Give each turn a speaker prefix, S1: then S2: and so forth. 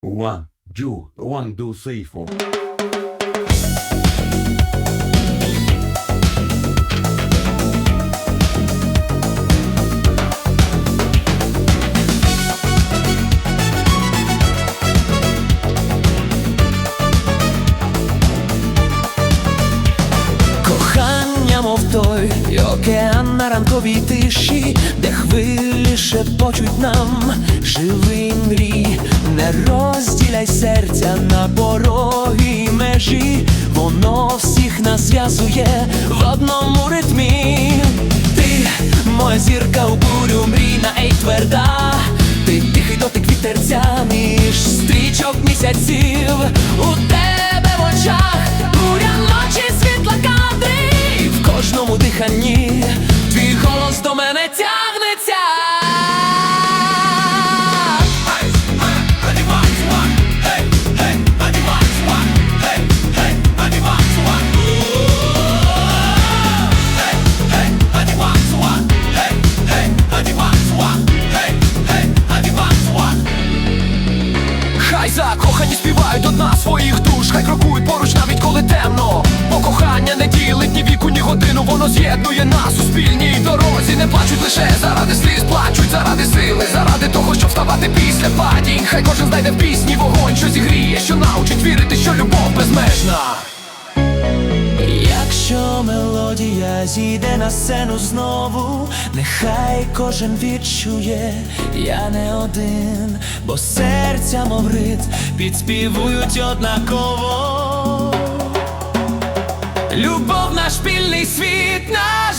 S1: One, two, one, two, three, four.
S2: Кохання, мов той океан на ранковій тиші, де хвилі шепочуть нам живий мрій, не розділяй серця на порогі межі, воно всіх нас зв'язує в одному ритмі. Ти, моя зірка у бурю мрій на ей тверда. Ти тихий дотик вітерця між стрічок місяців у тебе в очах буря ночі світла кадри в кожному диханні твій голос до мене тягнеться закохані співають до дна своїх душ, хай крокують поруч навіть коли темно. Бо кохання не ділить ні віку, ні годину, воно з'єднує нас у спільній дорозі. Не плачуть лише заради сліз, плачуть заради сили, заради того, щоб вставати після падінь. Хай кожен знайде в пісні вогонь, що зігріє, що научить вірити, що любов безмежна. Зійде на сцену знову, нехай кожен відчує, я не один, бо серця, мов рит, підспівують однаково. Любов наш спільний світ, наш